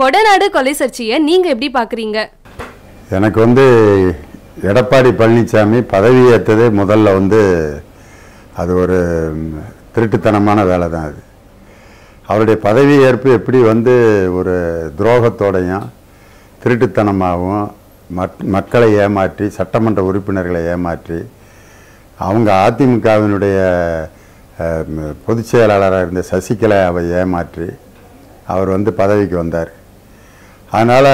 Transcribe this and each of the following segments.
கொடநாடு கொலை சர்ச்சையை நீங்க எப்படி பாக்குறீங்க? எனக்கு வந்து எடப்பாடி பழனிசாமி பதவி ஏற்றதே முதல்ல வந்து அது ஒரு திருட்டுத்தனமான வேலை தான் அது. அவருடைய பதவி ஏற்பு எப்படி வந்து ஒரு துரோகத்தோடையும் திருட்டுத்தனமாகவும் மக் மக்களை ஏமாற்றி சட்டமன்ற உறுப்பினர்களை ஏமாற்றி அவங்க அதிமுகவினுடைய பொதுச் செயலாளராக இருந்த சசிகலாவை ஏமாற்றி அவர் வந்து பதவிக்கு வந்தார். அதனால்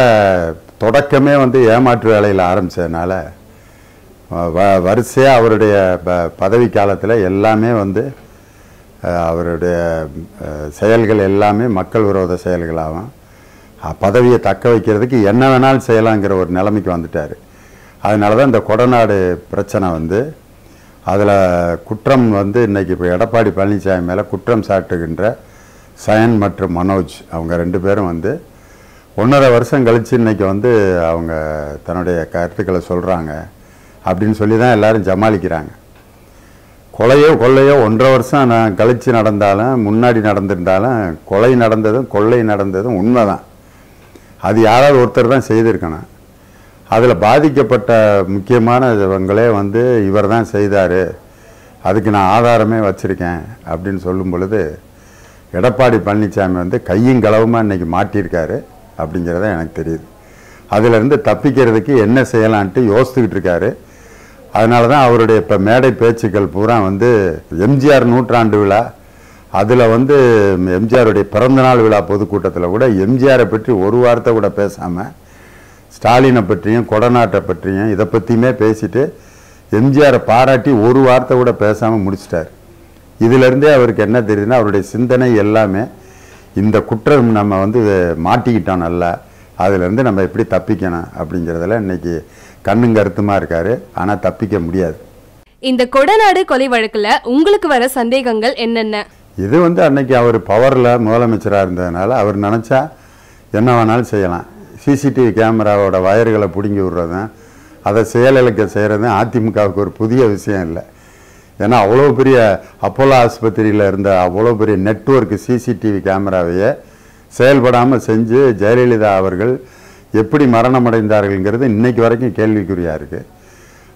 தொடக்கமே வந்து ஏமாற்று வேலையில் ஆரம்பித்ததுனால வ வரிசையாக அவருடைய ப பதவி காலத்தில் எல்லாமே வந்து அவருடைய செயல்கள் எல்லாமே மக்கள் விரோத செயல்களாகும். பதவியை தக்க வைக்கிறதுக்கு என்ன வேணாலும் செய்யலாங்கிற ஒரு நிலைமைக்கு வந்துட்டார். அதனால தான் இந்த கொடநாடு பிரச்சனை வந்து அதில் குற்றம் வந்து இன்றைக்கி இப்போ எடப்பாடி பழனிசாமி மேலே குற்றம் சாட்டுகின்ற சயன் மற்றும் மனோஜ் அவங்க ரெண்டு பேரும் வந்து ஒன்றரை வருஷம் கழித்து இன்றைக்கி வந்து அவங்க தன்னுடைய கருத்துக்களை சொல்கிறாங்க அப்படின்னு சொல்லி தான் எல்லோரும் ஜமாளிக்கிறாங்க கொலையோ கொள்ளையோ ஒன்றரை வருஷம் நான் கழித்து நடந்தாலும் முன்னாடி நடந்திருந்தாலும் கொலை நடந்ததும் கொள்ளை நடந்ததும் உண்மை தான் அது யாராவது ஒருத்தர் தான் செய்திருக்கணும். அதில் பாதிக்கப்பட்ட முக்கியமானவங்களே வந்து இவர் தான் செய்தார். அதுக்கு நான் ஆதாரமே வச்சுருக்கேன் அப்படின்னு சொல்லும் பொழுது எடப்பாடி பழனிசாமி வந்து கையும் கலவுமாக இன்றைக்கி மாட்டியிருக்காரு. அப்படிங்கிறத எனக்கு தெரியுது. அதிலிருந்து தப்பிக்கிறதுக்கு என்ன செய்யலான்ட்டு யோசித்துக்கிட்டு இருக்காரு. அதனால தான் அவருடைய இப்போ மேடை பேச்சுக்கள் பூரா வந்து எம்ஜிஆர் நூற்றாண்டு விழா அதில் வந்து எம்ஜிஆருடைய பிறந்தநாள் விழா பொதுக்கூட்டத்தில் கூட எம்ஜிஆரை பற்றி ஒரு வார்த்தை கூட பேசாமல் ஸ்டாலினை பற்றியும் கொடநாட்டை பற்றியும் இதை பற்றியுமே பேசிட்டு எம்ஜிஆரை பாராட்டி ஒரு வார்த்தை கூட பேசாமல் முடிச்சிட்டார். இதிலேருந்தே அவருக்கு என்ன தெரியுதுன்னா அவருடைய சிந்தனை எல்லாமே இந்த குற்றம் நம்ம வந்து மாட்டிக்கிட்டோம் நல்லா. அதிலிருந்து நம்ம எப்படி தப்பிக்கணும் அப்படிங்கிறதுல இன்னைக்கு கண்ணும் கருத்துமா இருக்காரு. ஆனால் தப்பிக்க முடியாது. இந்த கொடநாடு கொலை வழக்குல உங்களுக்கு வர சந்தேகங்கள் என்னென்ன? இது வந்து அன்னைக்கு அவர் பவரில் முதலமைச்சராக இருந்ததுனால அவர் நினச்சா என்ன வேணாலும் செய்யலாம். சிசிடிவி கேமராவோட வயர்களை பிடுங்கி விடுறதும் அதை செயலிழக்க செய்கிறதும் அதிமுகவுக்கு ஒரு புதிய விஷயம் இல்லை. ஏன்னா அவ்வளோ பெரிய அப்போலோ ஆஸ்பத்திரியில் இருந்த அவ்வளோ பெரிய நெட்ஒர்க் சிசிடிவி கேமராவையே செயல்படாமல் செஞ்சு ஜெயலலிதா அவர்கள் எப்படி மரணமடைந்தார்கள்ங்கிறது இன்னைக்கு வரைக்கும் கேள்விக்குறியாக இருக்குது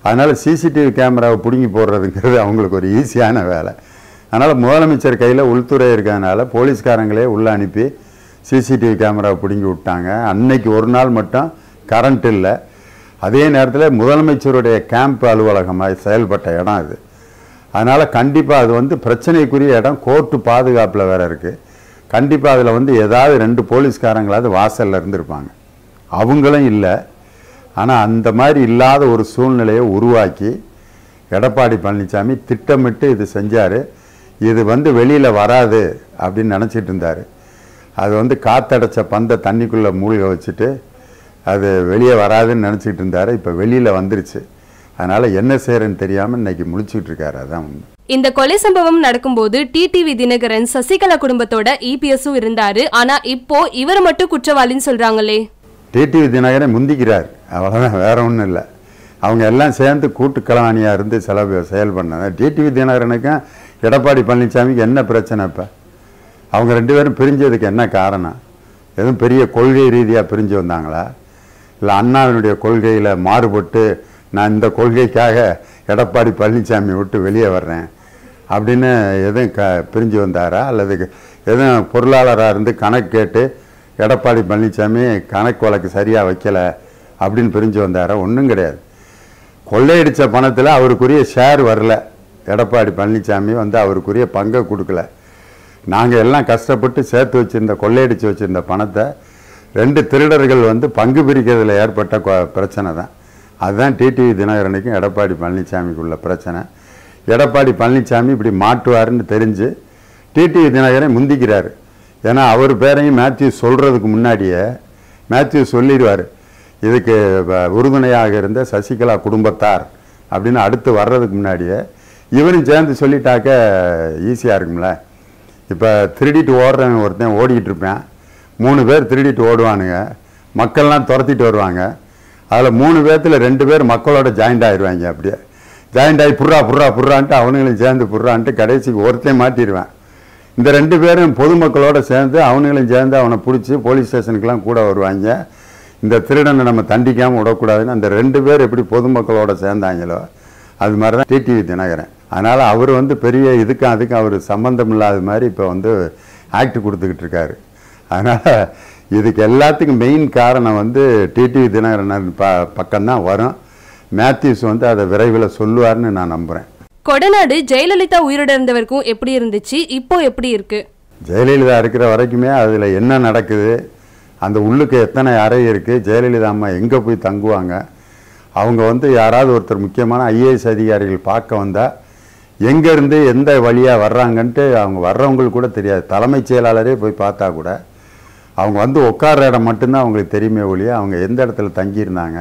அதனால் சிசிடிவி கேமராவை பிடுங்கி போடுறதுங்கிறது அவங்களுக்கு ஒரு ஈஸியான வேலை. அதனால் முதலமைச்சர் கையில் உள்துறை இருக்கிறதுனால போலீஸ்காரங்களே உள்ளே அனுப்பி சிசிடிவி கேமராவை பிடுங்கி விட்டாங்க. அன்னைக்கு ஒரு நாள் மட்டும் கரண்ட் இல்லை. அதே நேரத்தில் முதலமைச்சருடைய கேம்ப் அலுவலகமாக செயல்பட்ட இடம் அது. அதனால் கண்டிப்பாக அது வந்து பிரச்சனைக்குரிய இடம். கோர்ட்டு பாதுகாப்பில் வேறு இருக்குது கண்டிப்பாக அதில் வந்து ஏதாவது ரெண்டு போலீஸ்காரங்களாவது வாசலில் இருந்திருப்பாங்க. அவங்களும் இல்லை. ஆனால் அந்த மாதிரி இல்லாத ஒரு சூழ்நிலையை உருவாக்கி எடப்பாடி பழனிசாமி திட்டமிட்டு இது செஞ்சார். இது வந்து வெளியில் வராது அப்படின்னு நினச்சிட்டு இருந்தார். அது வந்து காத்தடைச்ச பந்தை தண்ணிக்குள்ளே மூழ்க வச்சுட்டு அது வெளியே வராதுன்னு நினச்சிட்டு இருந்தார். இப்போ வெளியில் வந்துருச்சு. அதனால் என்ன செய்கிறேன்னு தெரியாமல் இன்னைக்கு முழிச்சிட்டு இருக்காரு அதான் உண்மை. இந்த கொலை சம்பவம் நடக்கும்போது டிடிவி தினகரன் சசிகலா குடும்பத்தோட இபிஎஸும் இருந்தாரு. ஆனா இப்போ இவர் மட்டும் குற்றவாளின்னு சொல்றாங்களே. டிடிவி தினகரன் முந்திக்கிறார். அவ்வளோதான் வேற ஒன்றும் இல்லை. அவங்க எல்லாம் சேர்ந்து கூட்டு களவாணியாக இருந்து செலவு செயல் பண்ணாங்க. டிடிவி தினகரனுக்கும் எடப்பாடி பழனிசாமிக்கு என்ன பிரச்சனை இப்போ? அவங்க ரெண்டு பேரும் பிரிஞ்சதுக்கு என்ன காரணம்? எதுவும் பெரிய கொள்கை ரீதியாக பிரிஞ்சு வந்தாங்களா? இல்லை அண்ணாவினுடைய கொள்கையில் மாறுபட்டு நான் இந்த கொள்கைக்காக எடப்பாடி பழனிசாமி விட்டு வெளியே வர்றேன். அப்படின்னு எதுவும் க பிரிஞ்சு வந்தாரா? அல்லது எதுவும் பொருளாளராக இருந்து கணக்கு கேட்டு எடப்பாடி பழனிசாமி கணக்கு வழக்கு சரியாக வைக்கலை அப்படின்னு பிரிஞ்சு வந்தாரா? ஒன்றும் கிடையாது. கொள்ளையடித்த பணத்தில் அவருக்குரிய ஷேர் வரல. எடப்பாடி பழனிசாமி வந்து அவருக்குரிய பங்கை கொடுக்கல. நாங்கள் எல்லாம் கஷ்டப்பட்டு சேர்த்து வச்சுருந்த கொள்ளையடித்து வச்சுருந்த பணத்தை ரெண்டு திருடர்கள் வந்து பங்கு பிரிக்கிறதுல ஏற்பட்ட கொ- பிரச்சனை தான். அதுதான் டிடிவி தினகரனுக்கும் எடப்பாடி பழனிசாமிக்குள்ள பிரச்சனை. எடப்பாடி பழனிசாமி இப்படி மாட்டுவாருன்னு தெரிஞ்சு டிடிவி தினகரன் முந்திக்கிறார். ஏன்னா அவர் பேரையும் மேத்யூ சொல்கிறதுக்கு முன்னாடியே மேத்யூ சொல்லிடுவார். இதுக்கு உறுதுணையாக இருந்த சசிகலா குடும்பத்தார் அப்படின்னு அடுத்து வர்றதுக்கு முன்னாடியே இவரும் சேர்ந்து சொல்லிட்டாக்க ஈஸியாக இருக்கும்ல. இப்போ திருடிட்டு ஓடுறவன் ஒருத்தன் ஓடிக்கிட்டு இருப்பேன். மூணு பேர் திருடிட்டு ஓடுவானுங்க. மக்கள்லாம் துரத்திட்டு வருவாங்க. அதில் மூணு பேர்த்தில் ரெண்டு பேர் மக்களோட ஜாயிண்ட் ஆயிடுவாங்க அப்படியே. ஜாயிண்ட் ஆகி புர்ரா புர்ரா புர்ரான்ட்டு அவனுங்களும் சேர்ந்து புர்ரான்ட்டு கடைசிக்கு ஒருத்தன் மாட்டிடுவேன் இந்த ரெண்டு பேரும் பொதுமக்களோடு சேர்ந்து அவனுங்களும் சேர்ந்து அவனை பிடிச்சி போலீஸ் ஸ்டேஷனுக்கெல்லாம் கூட வருவாங்க. இந்த திருடனை நம்ம தண்டிக்காமல் விடக்கூடாதுன்னு அந்த ரெண்டு பேர் எப்படி பொதுமக்களோட சேர்ந்தாங்களோ அது மாதிரி தான் டிடிவி தினகரன். அதனால் அவர் வந்து பெரிய இதுக்கும் அதுக்கும் அவர் சம்மந்தம் இல்லாத மாதிரி இப்போ வந்து ஆக்ட் கொடுத்துக்கிட்டு இருக்காரு. அதனால் இதுக்கு எல்லாத்துக்கும் மெயின் காரணம் வந்து டிடிவி தினகரன் ப பக்கம்தான் வரும். மேத்யூஸ் வந்து அதை விரைவில் சொல்லுவார்னு நான் நம்புகிறேன் கொடநாடு ஜெயலலிதா உயிரோட இருந்தவருக்கும் எப்படி இருந்துச்சு? இப்போ எப்படி இருக்கு? ஜெயலலிதா இருக்கிற வரைக்குமே அதில் என்ன நடக்குது? அந்த உள்ளுக்கு எத்தனை அறை இருக்குது ஜெயலலிதா அம்மா எங்கே போய் தங்குவாங்க? அவங்க வந்து யாராவது ஒருத்தர் முக்கியமான ஐஏஎஸ் அதிகாரிகள் பார்க்க வந்தால் எங்கேருந்து எந்த வழியாக வர்றாங்கன்ட்டு அவங்க வர்றவங்களுக்கு கூட தெரியாது. தலைமைச் செயலாளரே போய் பார்த்தா கூட அவங்க வந்து உட்கார்ற இடம் மட்டும்தான் அவங்களுக்கு தெரியுமே ஒழிய அவங்க எந்த இடத்துல தங்கியிருந்தாங்க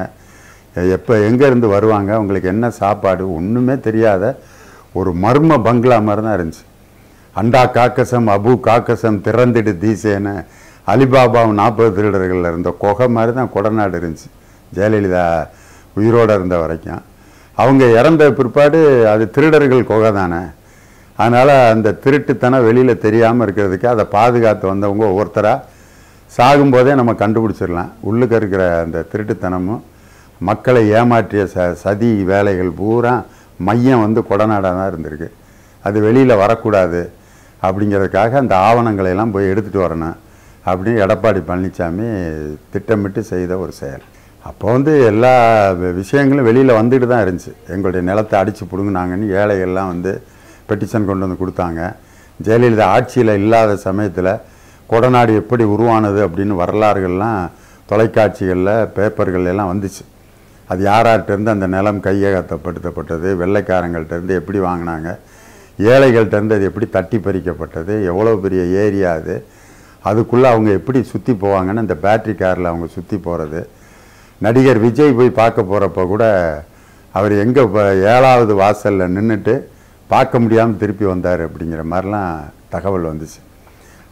எப்போ எங்கேருந்து வருவாங்க அவங்களுக்கு என்ன சாப்பாடு ஒன்றுமே தெரியாத ஒரு மர்ம பங்களா மாதிரி தான் இருந்துச்சு. அண்டா காக்கசம் அபு காக்கசம் திறந்திடு தீசேன அலிபாபாவும் நாற்பது திருடர்களில் இருந்த குகை மாதிரி தான் கொடநாடு இருந்துச்சு. ஜெயலலிதா உயிரோடு இருந்த வரைக்கும். அவங்க இறந்த பிற்பாடு அது திருடர்கள் குகை தானே. அதனால் அந்த திருட்டுத்தனம் வெளியில் தெரியாமல் இருக்கிறதுக்கு அதை பாதுகாத்து வந்தவங்க ஒவ்வொருத்தராக சாகும்போதே நம்ம கண்டுபிடிச்சிடலாம். உள்ளுக்கு இருக்கிற அந்த திருட்டுத்தனமும் மக்களை ஏமாற்றிய ச சதி வேலைகள் பூரா மையம் வந்து கொடநாடாக தான் இருந்திருக்கு. அது வெளியில் வரக்கூடாது அப்படிங்கிறதுக்காக அந்த ஆவணங்களை எல்லாம் போய் எடுத்துகிட்டு வரணும் அப்படின்னு எடப்பாடி பழனிசாமி திட்டமிட்டு செய்த ஒரு செயல். அப்போ வந்து எல்லா விஷயங்களும் வெளியில் வந்துட்டு தான் இருந்துச்சு. எங்களுடைய நிலத்தை அடித்து பிடுங்கினாங்கன்னு ஏழைகள்லாம் வந்து பெட்டிஷன் கொண்டு வந்து கொடுத்தாங்க. ஜெயலலிதா ஆட்சியில் இல்லாத சமயத்தில் கொடநாடு எப்படி உருவானது அப்படின்னு வரலாறுகள்லாம் தொலைக்காட்சிகளில் பேப்பர்கள் எல்லாம் வந்துச்சு. அது யாரார்கிட்டருந்து அந்த நிலம் கையகத்தப்படுத்தப்பட்டது வெள்ளைக்காரங்கள்ட்டேருந்து எப்படி வாங்கினாங்க ஏழைகள்கிட்டேருந்து அது எப்படி தட்டி பறிக்கப்பட்டது எவ்வளோ பெரிய ஏரியா அது அதுக்குள்ளே அவங்க எப்படி சுற்றி போவாங்கன்னு அந்த பேட்ரி காரில் அவங்க சுற்றி போகிறது நடிகர் விஜய் போய் பார்க்க போகிறப்ப கூட அவர் எங்கே இப்போ ஏழாவது வாசலில் நின்றுட்டு பார்க்க முடியாமல் திருப்பி வந்தார் அப்படிங்கிற மாதிரிலாம் தகவல் வந்துச்சு.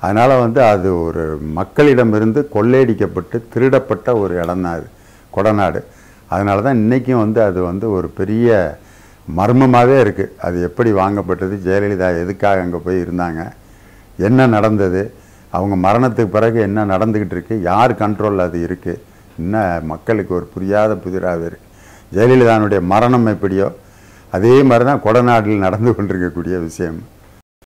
அதனால் வந்து அது ஒரு மக்களிடமிருந்து கொள்ளையடிக்கப்பட்டு திருடப்பட்ட ஒரு இடம் தான் அது கொடநாடு. அதனால தான் இன்றைக்கும் வந்து அது வந்து ஒரு பெரிய மர்மமாகவே இருக்குது அது எப்படி வாங்கப்பட்டது ஜெயலலிதா எதுக்காக அங்கே போய் இருந்தாங்க என்ன நடந்தது அவங்க மரணத்துக்கு பிறகு என்ன நடந்துக்கிட்டு இருக்குது யார் கண்ட்ரோலில் அது இருக்குது இன்னும் மக்களுக்கு ஒரு புரியாத புதிராகவே இருக்குது ஜெயலலிதாவுடைய மரணம் எப்படியோ அதே மாதிரி தான் கொடநாட்டில் நடந்து கொண்டிருக்கக்கூடிய விஷயம்.